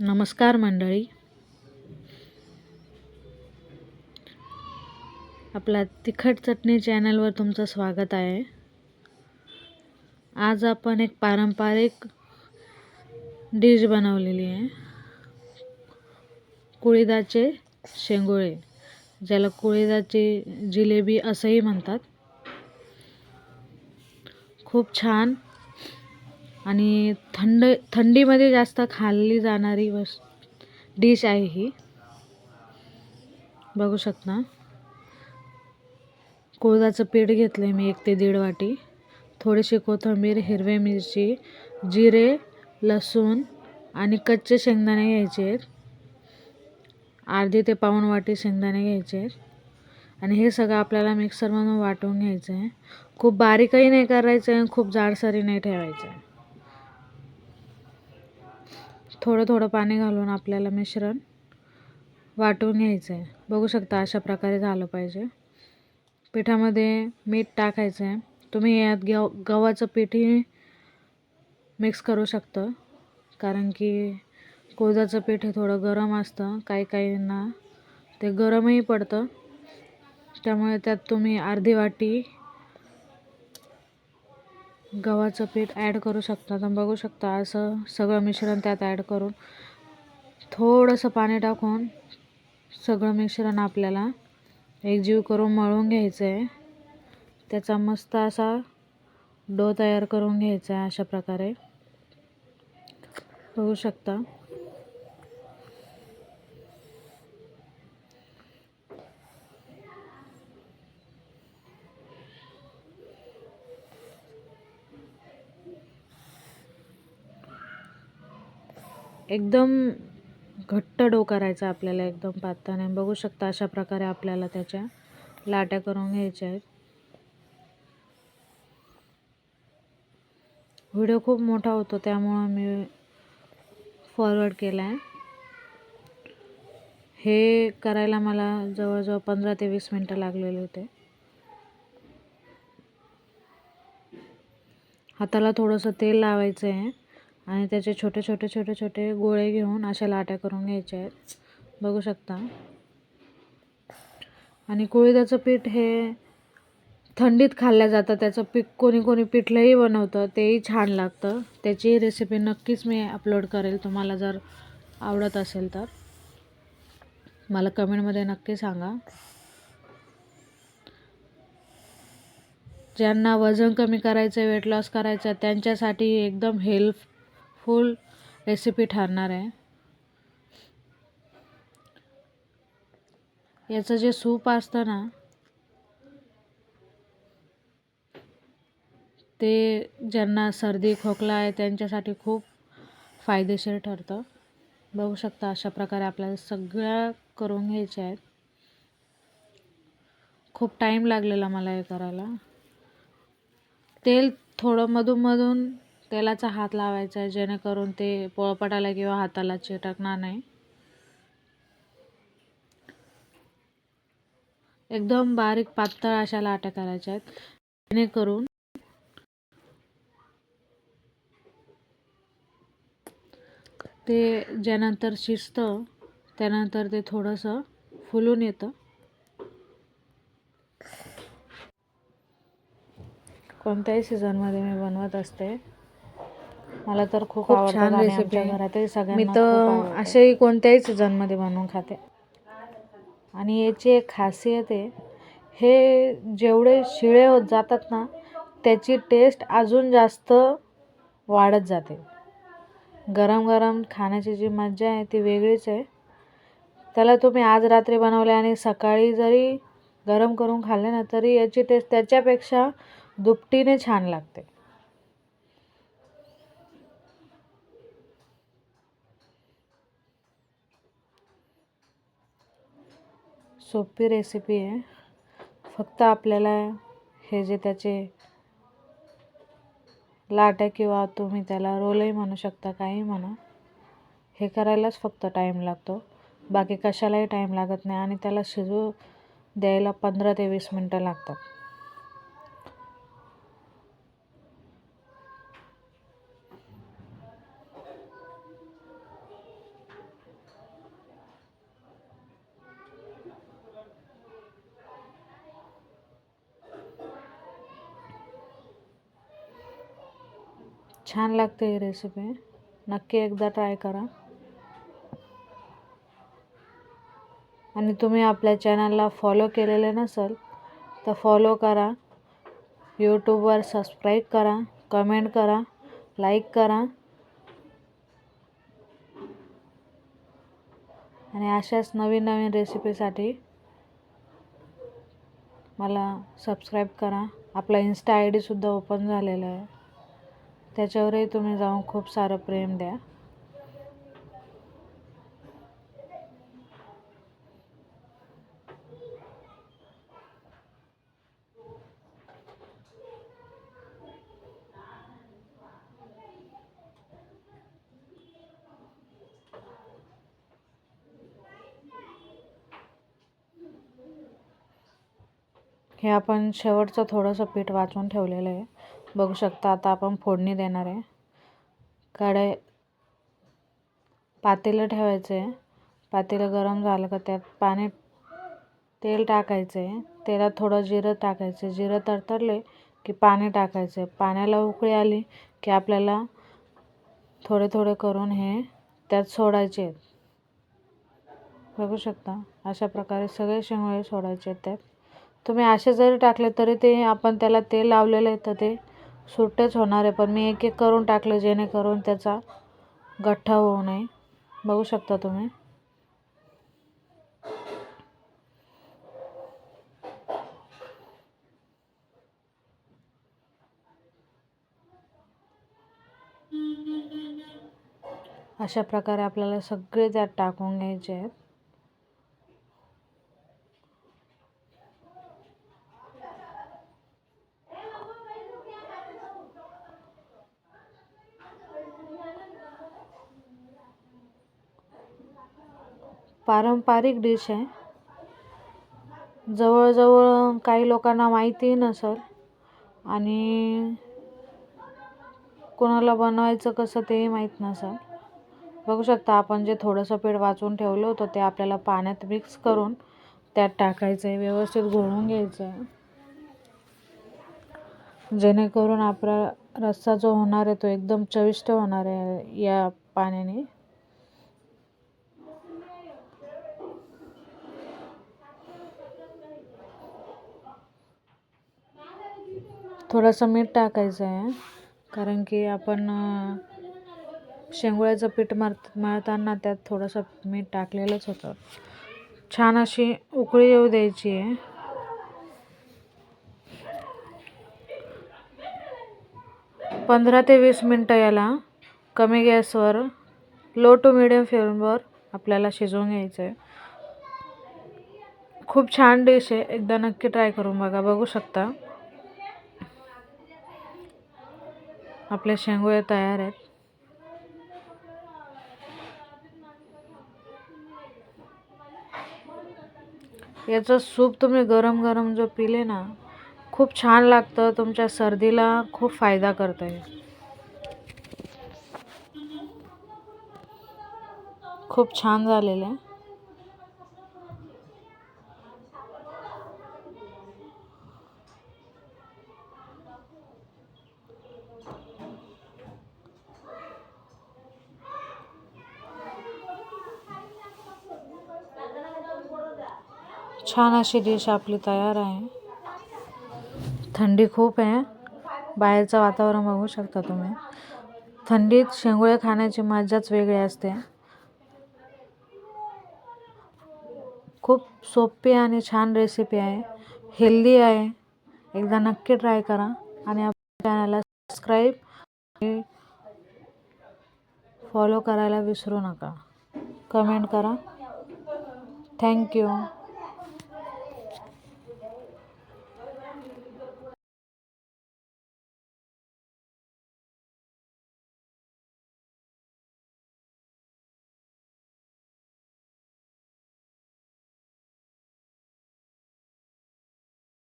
नमस्कार मंडळी. आपला तिखट चटणी चॅनलवर तुमचं स्वागत आहे. आज आपण एक पारंपरिक डिश बनवलेली आहे. कुळीदाचे शेंगोळे ज्याला कुळीदाची जिलेबी असंही म्हणतात. खूप छान आणि थंड थंडीमध्ये जास्त खाल्ली जाणारी वस डिश आहे ही. बघू शकता. कोळदाचं पीठ घेतलं आहे मी एक ते दीड वाटी. थोडीशी कोथिंबीर हिरवी मिरची जिरे लसूण आणि कच्चे शेंगदाणे घ्यायचे आहेत. अर्धी ते पाऊण वाटी शेंगदाणे घ्यायचे आहेत. आणि हे सगळं आपल्याला मिक्सरमधून वाटून घ्यायचं आहे खूप बारीकही नाही करायचं आहे खूप जाडसरी नाही ठेवायचं आहे थोडं थोडं पाणी घालून आपल्याला मिश्रण वाटून घ्यायचं आहे बघू शकता अशा प्रकारे झालं पाहिजे. पिठामध्ये मीठ टाकायचं आहे तुम्ही यात गव गव्हाचं पीठही मिक्स करू शकतं. कारण की कोळदाचं पीठ हे थोडं गरम असतं. काही काहींना ते गरमही पडतं. त्यामुळे त्यात तुम्ही अर्धी वाटी गव्हाचं पीठ ॲड करू शकता. तर बघू शकता असं सगळं मिश्रण त्यात ॲड करून थोडंसं पाणी टाकून सगळं मिश्रण आपल्याला एकजीव करून मळून घ्यायचं आहे त्याचा मस्त असा डो तयार करून घ्यायचा आहे अशा प्रकारे. बघू शकता. एकदम घट्ट डो करायचा आपल्याला एकदम पातळ बघू शकता अशा प्रकारे आपल्याला त्याच्या लाट्या करून घ्यायच्या आहेत. व्हिडिओ खूप मोठा होतो त्यामुळं मी फॉरवर्ड केला आहे हे करायला मला जवळजवळ पंधरा ते वीस मिनटं लागलेले होते. हाताला थोडंसं तेल लावायचं आहे आणि त्याचे छोटे छोटे छोटे छोटे गोळे घेऊन अशा लाट्या करून घ्यायच्या आहेत. बघू शकता. आणि कोळीदाचं पीठ हे थंडीत खाल्लं जातं. त्याचं पीठ कोणी कोणी पिठलंही बनवतं. तेही छान लागतं. त्याची रेसिपी नक्कीच मी अपलोड करेल. तुम्हाला जर आवडत असेल तर. मला कमेंटमध्ये नक्की सांगा. ज्यांना वजन कमी करायचं आहे वेट लॉस करायचं आहे त्यांच्यासाठी एकदम फुल रेसिपी ठरणार आहे. याचं जे सूप असतं ना ते ज्यांना सर्दी खोकला आहे त्यांच्यासाठी खूप फायदेशीर ठरतं. बघू शकता अशा प्रकारे आपल्याला सगळ्या करून घ्यायच्या आहेत. खूप टाईम लागलेला मला हे करायला. तेल थोडं मधून मधून तेलाचा हात लावायचा आहे जेणेकरून ते पोळपाटाला किंवा हाताला चिटकणार नाही. एकदम बारीक पातळ अशा लाट्या करायच्या आहेत जेणेकरून ते ज्यानंतर शिजतं त्यानंतर ते थोडंसं फुलून येतं. कोणत्याही सीझनमध्ये मी बनवत असते. मला तर खूप छान आणि recipe आमच्या आहे. घरातही मी सगळ्यांना खूप तर. असेही कोणत्याही सीझनमध्ये बनवून खाते आणि याची एक खासियत आहे हे जेवढे शिळे होत जातात ना त्याची टेस्ट अजून जास्त वाढत जाते गरम गरम खाण्याची जी मजा आहे ती वेगळीच आहे त्याला तुम्ही आज रात्री बनवले आणि सकाळी जरी गरम करून खाल्ले ना तरी याची टेस्ट त्याच्यापेक्षा दुपटीने छान लागते सोपी रेसिपी आहे. फक्त आपल्याला हे जे त्याचे लाट्या किंवा तुम्ही त्याला रोलही म्हणू शकता काही म्हणा हे करायलाच फक्त टाईम लागतो. बाकी कशालाही टाईम लागत नाही आणि त्याला शिजू द्यायला पंधरा ते वीस मिनटं लागतात. छान लागते ही रेसिपी नक्की एकदा ट्राय करा. आणि तुम्ही आपल्या चॅनलला फॉलो केलेले नसेल तर फॉलो करा. यूट्यूबवर सबस्क्राईब करा कमेंट करा लाईक करा. आणि अशाच नवीन नवीन रेसिपीसाठी मला सबस्क्राईब करा. आपला इन्स्टा आय डीसुद्धा ओपन झालेला आहे. त्याच्यावरही तुम्ही जाऊन खूप सारं प्रेम द्या. हे आपण शेवटचं थोडंसं पीठ वाचून ठेवलेलं आहे. बघू शकता आता आपण फोडणी देणार आहे. कढई पातेलं ठेवायचं आहे पातेलं गरम झालं का त्यात पाणी तेल टाकायचं आहे तेलात थोडं जिरं टाकायचं जिरं तडतडले की पाणी टाकायचं आहे पाण्याला उकळी आली की आपल्याला थोडे थोडे करून हे त्यात सोडायचे आहेत. बघू शकता अशा प्रकारे सगळे शेंगळे सोडायचे आहेत त्यात. तुम्ही असे जरी टाकले तरी ते आपण त्याला तेल लावलेलं आहे तर ते सुट्टेच होणार आहे पण मी एक एक करून टाकलं जेणेकरून त्याचा गठ्ठा होऊ नये. बघू शकता तुम्ही. अशा प्रकारे आपल्याला सगळे त्यात टाकून घ्यायचे आहेत. पारंपरिक डिश आहे. जवळजवळ काही लोकांना माहितीही नसेल. आणि कोणाला बनवायचं कसं तेही माहीत नसेल. बघू शकता आपण जे थोडंसं पीठ वाचून ठेवलं होतं ते आपल्याला पाण्यात मिक्स करून त्यात टाकायचं आहे व्यवस्थित घोळून घ्यायचं आहे जेणेकरून आपला रस्सा जो होणार आहे तो एकदम चविष्ट होणार आहे या पाण्याने. थोडंसं मीठ टाकायचं आहे कारण की आपण अं, शेंगोळ्याचं पीठ मर मळताना त्यात थोडंसं मीठ टाकलेलंच होतं. छान अशी उकळी येऊ द्यायची आहे. पंधरा ते वीस मिनटं याला कमी गॅसवर लो टू मिडियम फ्लेमवर आपल्याला शिजवून घ्यायचं आहे खूप छान डिश आहे एकदा नक्की ट्राय करून बघा बघू शकता. आपले शेंगोळे तयार आहेत. याचं सूप तुम्ही गरम गरम जो पिले ना खूप छान लागतं. तुमच्या सर्दीला खूप फायदा करतं आहे खूप छान झालेलं आहे. छान अशी डिश आपली तयार आहे. थंडी खूप आहे. बाहेरचं वातावरण बघू शकता तुम्ही. थंडीत शेंगोळे खाण्याची मजाच वेगळी असते. खूप सोपी आणि छान रेसिपी आहे. हेल्दी आहे. एकदा नक्की ट्राय करा आणि आपल्या चॅनलला सबस्क्राईब फॉलो करायला विसरू नका. कमेंट करा. थँक्यू